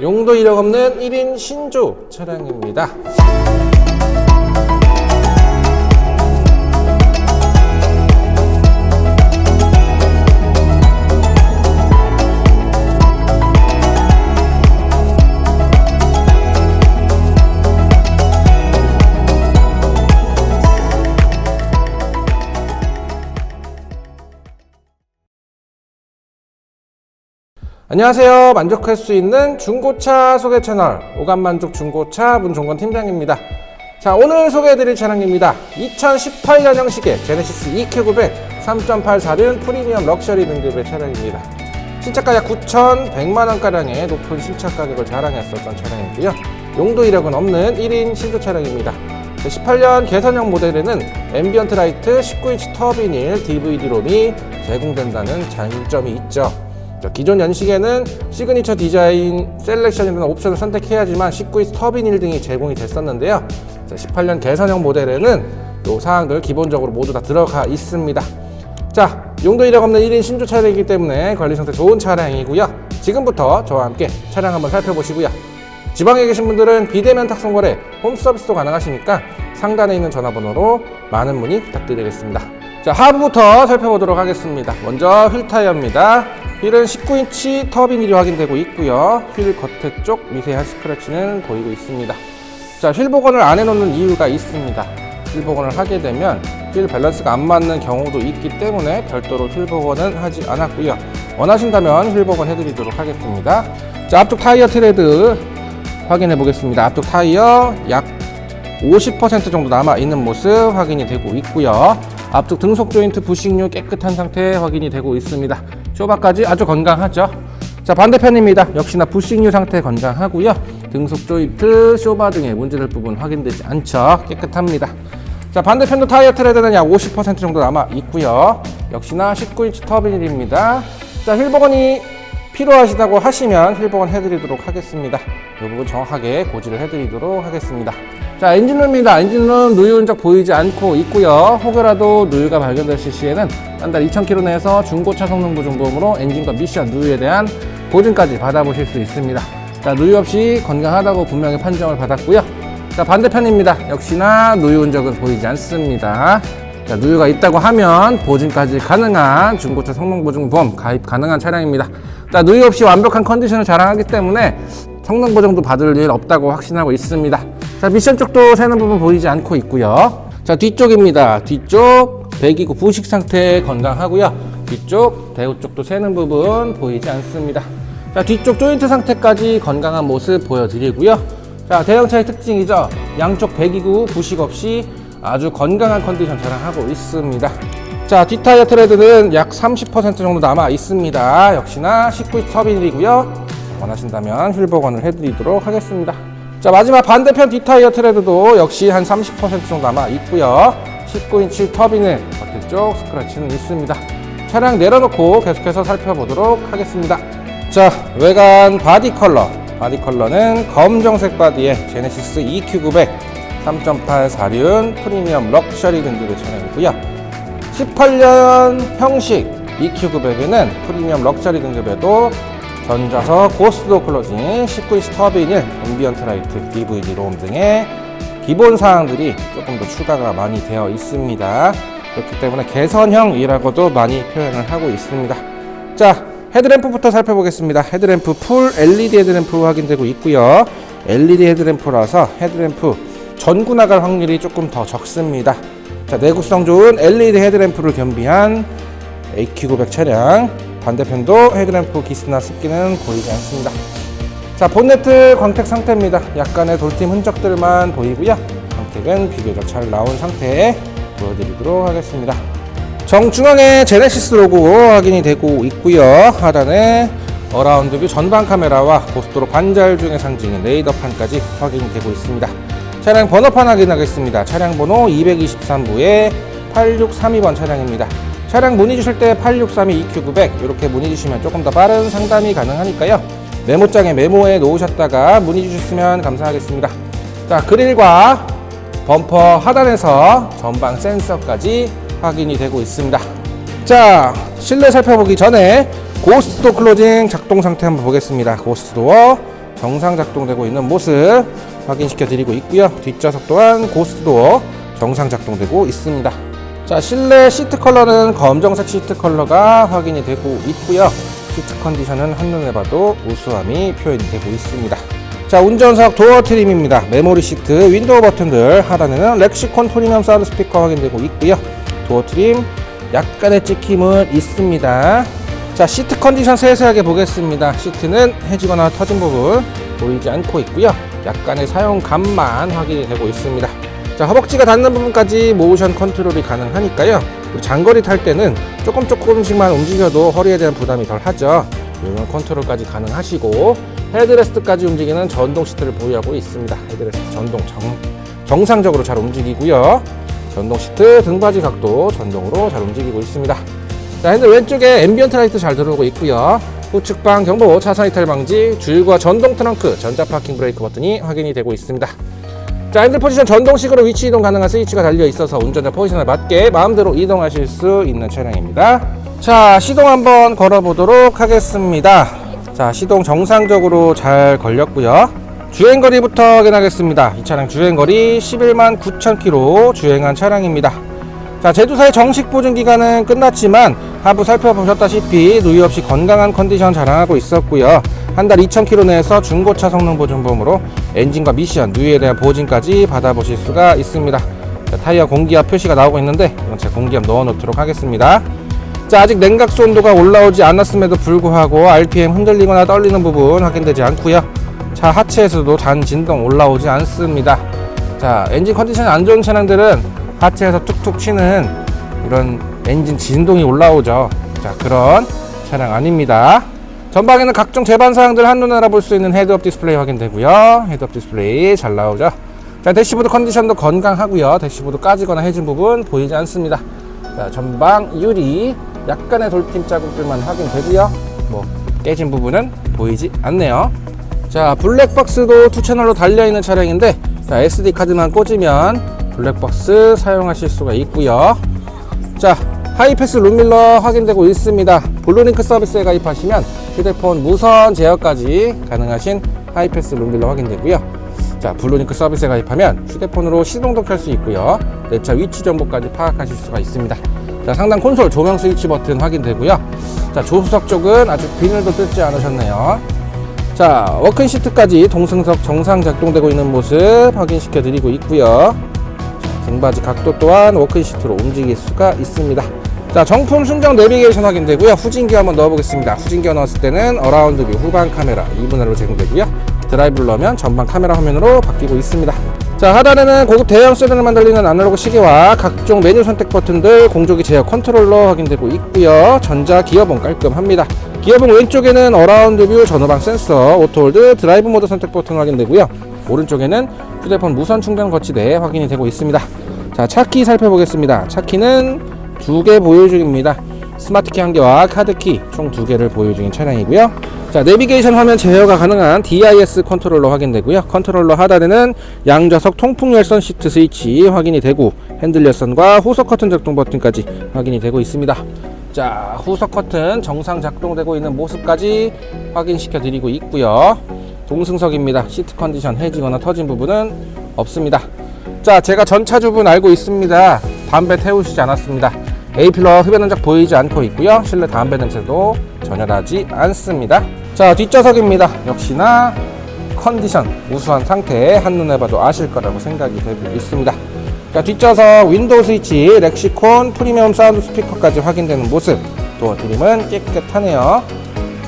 용도 이력 없는 1인 신조 차량입니다. 안녕하세요. 만족할 수 있는 중고차 소개 채널 오감만족 중고차 문종건 팀장입니다. 자, 오늘 소개해드릴 차량입니다. 2018년형식의 제네시스 EQ900 3.8사륜 프리미엄 럭셔리 등급의 차량입니다. 신차가 약 9,100만원가량의 높은 신차 가격을 자랑했었던 차량이고요. 용도 이력은 없는 1인 신조 차량입니다. 18년 개선형 모델에는 앰비언트 라이트 19인치 터빈일 DVD-롬이 제공된다는 장점이 있죠. 자, 기존 연식에는 시그니처 디자인 셀렉션이라는 옵션을 선택해야지만 19인치 터빈 1등이 제공이 됐었는데요. 자, 18년 개선형 모델에는 이 사항들 기본적으로 모두 다 들어가 있습니다. 자, 용도 이력 없는 1인 신조 차량이기 때문에 관리 상태 좋은 차량이고요. 지금부터 저와 함께 차량 한번 살펴보시고요. 지방에 계신 분들은 비대면 탁송 거래, 홈 서비스도 가능하시니까 상단에 있는 전화번호로 많은 문의 부탁드리겠습니다. 자, 하부부터 살펴보도록 하겠습니다. 먼저 휠 타이어입니다. 휠은 19인치 터빈 휠이 확인되고 있고요. 휠 겉에 쪽 미세한 스크래치는 보이고 있습니다. 자, 휠 복원을 안 해놓는 이유가 있습니다. 휠 복원을 하게 되면 휠 밸런스가 안 맞는 경우도 있기 때문에 별도로 휠 복원은 하지 않았고요. 원하신다면 휠 복원 해드리도록 하겠습니다. 자, 앞쪽 타이어 트레드 확인해 보겠습니다. 앞쪽 타이어 약 50% 정도 남아 있는 모습 확인이 되고 있고요. 앞쪽 등속 조인트 부식류 깨끗한 상태 확인이 되고 있습니다. 쇼바까지 아주 건강하죠. 자 반대편입니다. 역시나 부식류 상태 건강하고요. 등속 조인트, 쇼바 등의 문제될 부분 확인되지 않죠. 깨끗합니다. 자 반대편도 타이어 트레드는 약 50% 정도 남아 있고요. 역시나 19인치 터빈일입니다. 자 휠버건이 필요하시다고 하시면 휠복원 해드리도록 하겠습니다. 이 부분 정확하게 고지를 해드리도록 하겠습니다. 자, 엔진룸입니다. 엔진룸 누유 흔적 보이지 않고 있고요. 혹여라도 누유가 발견됐을 시에는 한 달 2,000km 내에서 중고차 성능 보증 보험으로 엔진과 미션 누유에 대한 보증까지 받아보실 수 있습니다. 자, 누유 없이 건강하다고 분명히 판정을 받았고요. 자, 반대편입니다. 역시나 누유 흔적은 보이지 않습니다. 자, 누유가 있다고 하면 보증까지 가능한 중고차 성능 보증 보험 가입 가능한 차량입니다. 자, 누유 없이 완벽한 컨디션을 자랑하기 때문에 성능 보증도 받을 일 없다고 확신하고 있습니다. 자, 미션 쪽도 새는 부분 보이지 않고 있고요. 자, 뒤쪽입니다. 뒤쪽 배기구 부식 상태 건강하고요. 뒤쪽 대우 쪽도 새는 부분 보이지 않습니다. 자, 뒤쪽 조인트 상태까지 건강한 모습 보여드리고요. 자, 대형차의 특징이죠. 양쪽 배기구 부식 없이 아주 건강한 컨디션 자랑하고 있습니다. 자, 뒷타이어 트레드는 약 30% 정도 남아 있습니다. 역시나 19인치 터빈이고요. 원하신다면 휠복원을 해드리도록 하겠습니다. 자, 마지막 반대편 뒷타이어 트레드도 역시 한 30% 정도 남아 있고요. 19인치 터빈은 겉에 쪽 스크래치는 있습니다. 차량 내려놓고 계속해서 살펴보도록 하겠습니다. 자, 외관 바디 컬러. 바디 컬러는 검정색 바디에 제네시스 EQ900 3.8 사륜 프리미엄 럭셔리 등급의 차량이고요. 18년 형식 EQ900에는 프리미엄 럭셔리 등급에도 전자석 고스도 클로징, 19인치 터빈일, 앰비언트 라이트, DVD 롬 등의 기본 사항들이 조금 더 추가가 많이 되어 있습니다. 그렇기 때문에 개선형이라고도 많이 표현을 하고 있습니다. 자, 헤드램프부터 살펴보겠습니다. 헤드램프 풀 LED 헤드램프 확인되고 있고요. LED 헤드램프라서 헤드램프 전구 나갈 확률이 조금 더 적습니다. 자, 내구성 좋은 LED 헤드램프를 겸비한 AQ900 차량. 반대편도 헤드램프 기스나 습기는 보이지 않습니다. 자, 본네트 광택 상태입니다. 약간의 돌팀 흔적들만 보이고요. 광택은 비교적 잘 나온 상태 보여드리도록 하겠습니다. 정중앙에 제네시스 로고 확인이 되고 있고요. 하단에 어라운드 뷰 전방 카메라와 고속도로 관절 중의 상징인 레이더판까지 확인이 되고 있습니다. 차량 번호판 확인하겠습니다. 차량 번호 223부에 8632번 차량입니다. 차량 문의 주실 때 8632 EQ900 이렇게 문의 주시면 조금 더 빠른 상담이 가능하니까요. 메모장에 메모해 놓으셨다가 문의 주셨으면 감사하겠습니다. 자, 그릴과 범퍼 하단에서 전방 센서까지 확인이 되고 있습니다. 자, 실내 살펴보기 전에 고스트도 클로징 작동 상태 한번 보겠습니다. 고스트도어 정상 작동되고 있는 모습 확인시켜 드리고 있고요. 뒷좌석 또한 고스트도어 정상 작동되고 있습니다. 자, 실내 시트 컬러는 검정색 시트 컬러가 확인이 되고 있고요. 시트 컨디션은 한눈에 봐도 우수함이 표현이 되고 있습니다. 자, 운전석 도어 트림입니다. 메모리 시트, 윈도우 버튼들 하단에는 렉시콘 프리미엄 사운드 스피커 확인되고 있고요. 도어 트림 약간의 찍힘은 있습니다. 자, 시트 컨디션 세세하게 보겠습니다. 시트는 해지거나 터진 부분 보이지 않고 있고요. 약간의 사용감만 확인이 되고 있습니다. 자, 허벅지가 닿는 부분까지 모션 컨트롤이 가능하니까요. 장거리 탈 때는 조금 조금씩만 움직여도 허리에 대한 부담이 덜 하죠. 이런 컨트롤까지 가능하시고 헤드레스트까지 움직이는 전동 시트를 보유하고 있습니다. 헤드레스트 전동 정, 정상적으로 잘 움직이고요. 전동 시트 등받이 각도 전동으로 잘 움직이고 있습니다. 자, 핸들 왼쪽에 앰비언트 라이트 잘 들어오고 있고요. 후측방 경보, 차선 이탈 방지, 주유구와 전동 트렁크, 전자 파킹 브레이크 버튼이 확인이 되고 있습니다. 자, 핸들 포지션 전동식으로 위치 이동 가능한 스위치가 달려 있어서 운전자 포지션에 맞게 마음대로 이동하실 수 있는 차량입니다. 자, 시동 한번 걸어 보도록 하겠습니다. 자, 시동 정상적으로 잘 걸렸고요. 주행거리부터 확인하겠습니다. 이 차량 주행거리 11만 9천 킬로 주행한 차량입니다. 자, 제조사의 정식 보증 기간은 끝났지만 하부 살펴보셨다시피 누이 없이 건강한 컨디션 자랑하고 있었고요. 한 달 2,000km 내에서 중고차 성능 보증보험으로 엔진과 미션, 누이에 대한 보증까지 받아보실 수가 있습니다. 자, 타이어 공기압 표시가 나오고 있는데 이건 제가 공기압 넣어놓도록 하겠습니다. 자, 아직 냉각수 온도가 올라오지 않았음에도 불구하고 RPM 흔들리거나 떨리는 부분 확인되지 않고요. 차 하체에서도 잔 진동 올라오지 않습니다. 자, 엔진 컨디션이 안 좋은 차량들은 하체에서 툭툭 치는 이런 엔진 진동이 올라오죠. 자, 그런 차량 아닙니다. 전방에는 각종 제반 사항들 한눈에 알아볼 수 있는 헤드업 디스플레이 확인되고요. 헤드업 디스플레이 잘 나오죠. 자, 대시보드 컨디션도 건강하고요. 대시보드 까지거나 해진 부분 보이지 않습니다. 자, 전방 유리 약간의 돌팀 자국들만 확인되고요. 뭐 깨진 부분은 보이지 않네요. 자, 블랙박스도 투 채널로 달려 있는 차량인데 자, SD 카드만 꽂으면 블랙박스 사용하실 수가 있고요. 자, 하이패스 룸밀러 확인되고 있습니다. 블루링크 서비스에 가입하시면 휴대폰 무선 제어까지 가능하신 하이패스 룸밀러 확인되고요. 자, 블루링크 서비스에 가입하면 휴대폰으로 시동도 켤 수 있고요. 내 차 위치 정보까지 파악하실 수가 있습니다. 자, 상단 콘솔 조명 스위치 버튼 확인되고요. 자, 조수석 쪽은 아직 비닐도 뜯지 않으셨네요. 자, 워킹 시트까지 동승석 정상 작동되고 있는 모습 확인시켜 드리고 있고요. 등받이 각도 또한 워킹 시트로 움직일 수가 있습니다. 자, 정품 순정 내비게이션 확인되고요. 후진기 한번 넣어보겠습니다. 후진기 넣었을 때는 어라운드 뷰 후방 카메라 2분할로 제공되고요. 드라이브를 넣으면 전방 카메라 화면으로 바뀌고 있습니다. 자, 하단에는 고급 대형 세단을 만들리는 아날로그 시계와 각종 메뉴 선택 버튼들, 공조기 제어 컨트롤러 확인되고 있고요. 전자 기어봉 깔끔합니다. 기어봉 왼쪽에는 어라운드 뷰 전후방 센서, 오토홀드, 드라이브 모드 선택 버튼 확인되고요. 오른쪽에는 휴대폰 무선 충전 거치대 확인이 되고 있습니다. 자, 차키 살펴보겠습니다. 차키는 두 개 보유 중입니다. 스마트키 한 개와 카드키 총 두 개를 보유 중인 차량이고요. 자, 내비게이션 화면 제어가 가능한 DIS 컨트롤러 확인되고요. 컨트롤러 하단에는 양좌석 통풍 열선 시트 스위치 확인이 되고 핸들 열선과 후석 커튼 작동 버튼까지 확인이 되고 있습니다. 자, 후석 커튼 정상 작동되고 있는 모습까지 확인시켜 드리고 있고요. 동승석입니다. 시트 컨디션 해지거나 터진 부분은 없습니다. 자, 제가 전차주분 알고 있습니다. 담배 태우시지 않았습니다. A필러 흡연 흔적 보이지 않고 있고요. 실내 담배 냄새도 전혀 나지 않습니다. 자, 뒷좌석입니다. 역시나 컨디션 우수한 상태 한눈에 봐도 아실 거라고 생각이 되고 있습니다. 자, 뒷좌석 윈도우 스위치, 렉시콘, 프리미엄 사운드 스피커까지 확인되는 모습. 도어 트림은 깨끗하네요.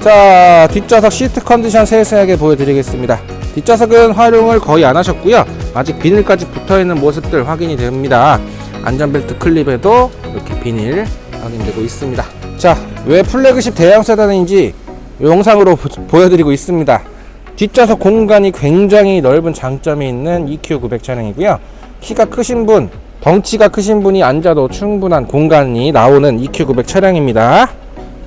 자, 뒷좌석 시트 컨디션 세세하게 보여드리겠습니다. 뒷좌석은 활용을 거의 안 하셨고요. 아직 비닐까지 붙어있는 모습들 확인이 됩니다. 안전벨트 클립에도 이렇게 비닐 확인되고 있습니다. 자, 왜 플래그십 대형 세단인지 영상으로 보- 보여드리고 있습니다. 뒷좌석 공간이 굉장히 넓은 장점이 있는 EQ900 차량이고요. 키가 크신 분, 덩치가 크신 분이 앉아도 충분한 공간이 나오는 EQ900 차량입니다.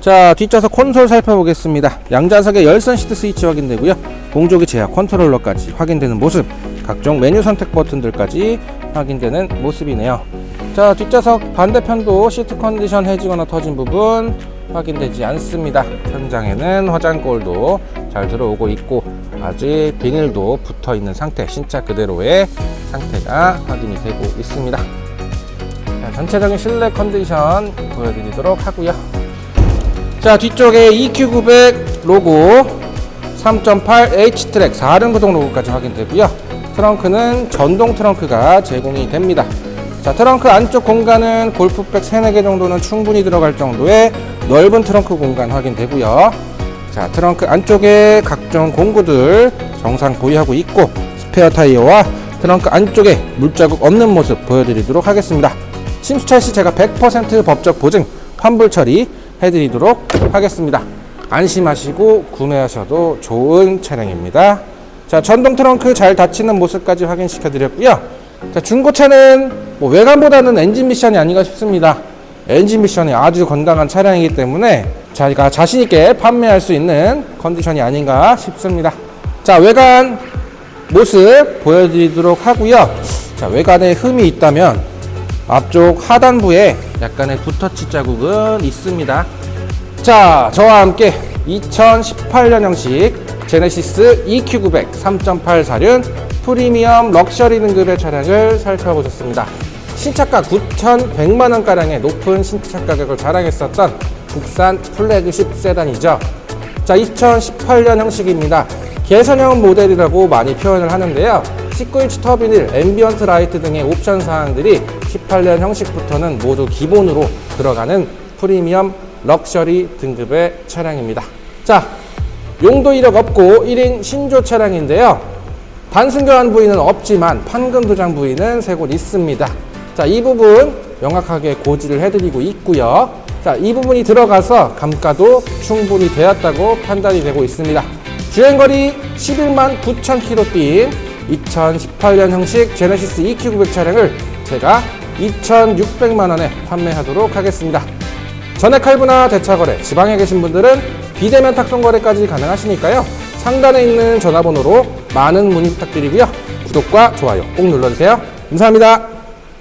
자, 뒷좌석 콘솔 살펴보겠습니다. 양좌석에 열선 시트 스위치 확인되고요. 공조기 제어 컨트롤러까지 확인되는 모습, 각종 메뉴 선택 버튼들까지 확인되는 모습이네요. 자, 뒷좌석 반대편도 시트 컨디션 해지거나 터진 부분 확인되지 않습니다. 천장에는 화장골도 잘 들어오고 있고 아직 비닐도 붙어 있는 상태, 신차 그대로의 상태가 확인이 되고 있습니다. 자, 전체적인 실내 컨디션 보여드리도록 하고요. 자, 뒤쪽에 EQ900 로고 3.8 H트랙 4륜 구동 로고까지 확인되고요. 트렁크는 전동 트렁크가 제공이 됩니다. 자, 트렁크 안쪽 공간은 골프백 3, 4개 정도는 충분히 들어갈 정도의 넓은 트렁크 공간 확인되고요. 자, 트렁크 안쪽에 각종 공구들 정상 보유하고 있고 스페어 타이어와 트렁크 안쪽에 물자국 없는 모습 보여드리도록 하겠습니다. 씨 제가 100% 법적 보증 환불 처리 해드리도록 하겠습니다. 안심하시고 구매하셔도 좋은 차량입니다. 자, 전동 트렁크 잘 닫히는 모습까지 확인시켜 드렸고요. 자, 중고차는 뭐 외관보다는 엔진 미션이 아닌가 싶습니다. 엔진 미션이 아주 건강한 차량이기 때문에 자기가 자신있게 판매할 수 있는 컨디션이 아닌가 싶습니다. 자, 외관 모습 보여드리도록 하고요. 자, 외관에 흠이 있다면 앞쪽 하단부에 약간의 붓터치 자국은 있습니다. 자, 저와 함께 2018년형식 제네시스 EQ900 3.8 사륜 프리미엄 럭셔리 등급의 차량을 살펴보셨습니다. 신차가 9,100만원가량의 높은 신차 가격을 자랑했었던 국산 플래그십 세단이죠. 자, 2018년 형식입니다. 개선형 모델이라고 많이 표현을 하는데요. 19인치 터빈일, 앰비언트 라이트 등의 옵션 사항들이 18년 형식부터는 모두 기본으로 들어가는 프리미엄 럭셔리 등급의 차량입니다. 자, 용도 이력 없고 1인 신조 차량인데요. 교환 부위는 없지만 판금 도장 부위는 세 곳 있습니다. 자, 이 부분 명확하게 고지를 해드리고 있고요. 자, 이 부분이 들어가서 감가도 충분히 되었다고 판단이 되고 있습니다. 주행거리 11만 9천 킬로 뛴 2018년 형식 제네시스 EQ900 차량을 제가 2,600만 원에 판매하도록 하겠습니다. 전액 할부나 대차 거래, 지방에 계신 분들은 비대면 탁송 거래까지 가능하시니까요. 상단에 있는 전화번호로 많은 문의 부탁드리고요. 구독과 좋아요 꼭 눌러주세요. 감사합니다.